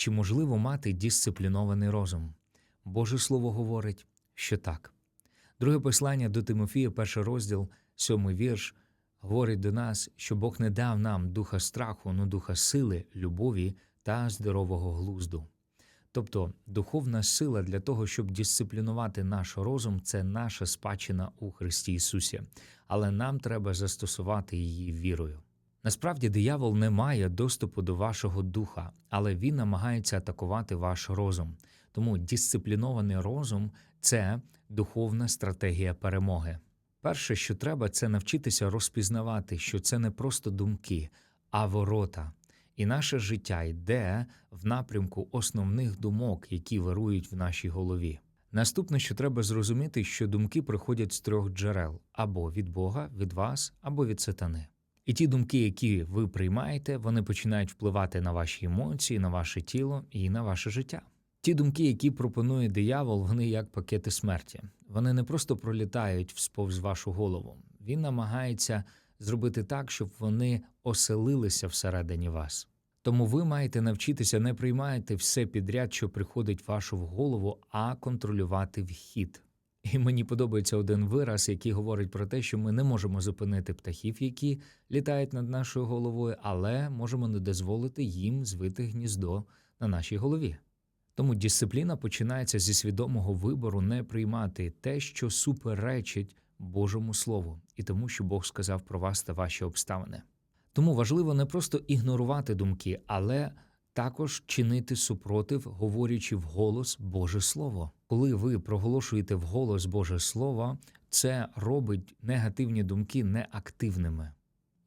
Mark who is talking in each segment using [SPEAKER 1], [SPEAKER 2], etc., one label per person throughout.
[SPEAKER 1] Чи можливо мати дисциплінований розум? Боже Слово говорить, що так. Друге послання до Тимофія, перший розділ, сьомий вірш, говорить до нас, що Бог не дав нам духа страху, но духа сили, любові та здорового глузду. Тобто духовна сила для того, щоб дисциплінувати наш розум, це наша спадщина у Христі Ісусі, але нам треба застосувати її вірою. Насправді диявол не має доступу до вашого духа, але він намагається атакувати ваш розум. Тому дисциплінований розум це духовна стратегія перемоги. Перше, що треба, це навчитися розпізнавати, що це не просто думки, а ворота. І наше життя йде в напрямку основних думок, які вирують в нашій голові. Наступне, що треба зрозуміти, що думки приходять з трьох джерел: або від Бога, від вас, або від сатани. І ті думки, які ви приймаєте, вони починають впливати на ваші емоції, на ваше тіло і на ваше життя. Ті думки, які пропонує диявол, вони як пакети смерті. Вони не просто пролітають всповз вашу голову. Він намагається зробити так, щоб вони оселилися всередині вас. Тому ви маєте навчитися не приймати все підряд, що приходить в вашу голову, а контролювати вхід. І мені подобається один вираз, який говорить про те, що ми не можемо зупинити птахів, які літають над нашою головою, але можемо не дозволити їм звити гніздо на нашій голові. Тому дисципліна починається зі свідомого вибору не приймати те, що суперечить Божому Слову, і тому, що Бог сказав про вас та ваші обставини. Тому важливо не просто ігнорувати думки, але також чинити супротив, говорячи вголос Боже Слово. Коли ви проголошуєте вголос Боже Слово, це робить негативні думки неактивними.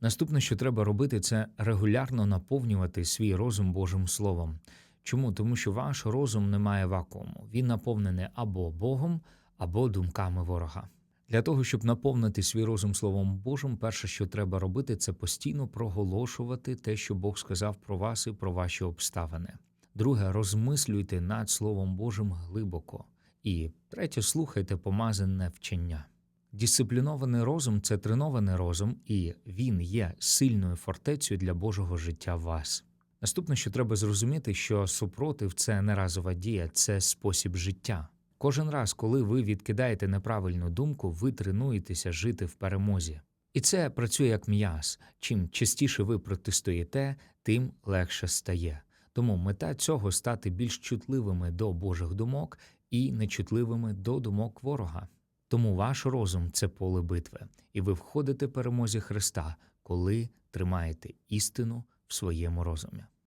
[SPEAKER 1] Наступне, що треба робити, це регулярно наповнювати свій розум Божим Словом. Чому? Тому що ваш розум не має вакууму. Він наповнений або Богом, або думками ворога. Для того, щоб наповнити свій розум Словом Божим, перше, що треба робити, це постійно проголошувати те, що Бог сказав про вас і про ваші обставини. Друге, розмислюйте над Словом Божим глибоко. І третє, слухайте помазане вчення. Дисциплінований розум це тренований розум, і він є сильною фортецею для Божого життя вас. Наступне, що треба зрозуміти, що супротив це не разова дія, це спосіб життя. Кожен раз, коли ви відкидаєте неправильну думку, ви тренуєтеся жити в перемозі. І це працює як м'яз. Чим частіше ви протистоїте, тим легше стає. Тому мета цього стати більш чутливими до Божих думок і нечутливими до думок ворога. Тому ваш розум це поле битви, і ви входите в перемозі Христа, коли тримаєте істину в своєму розумі.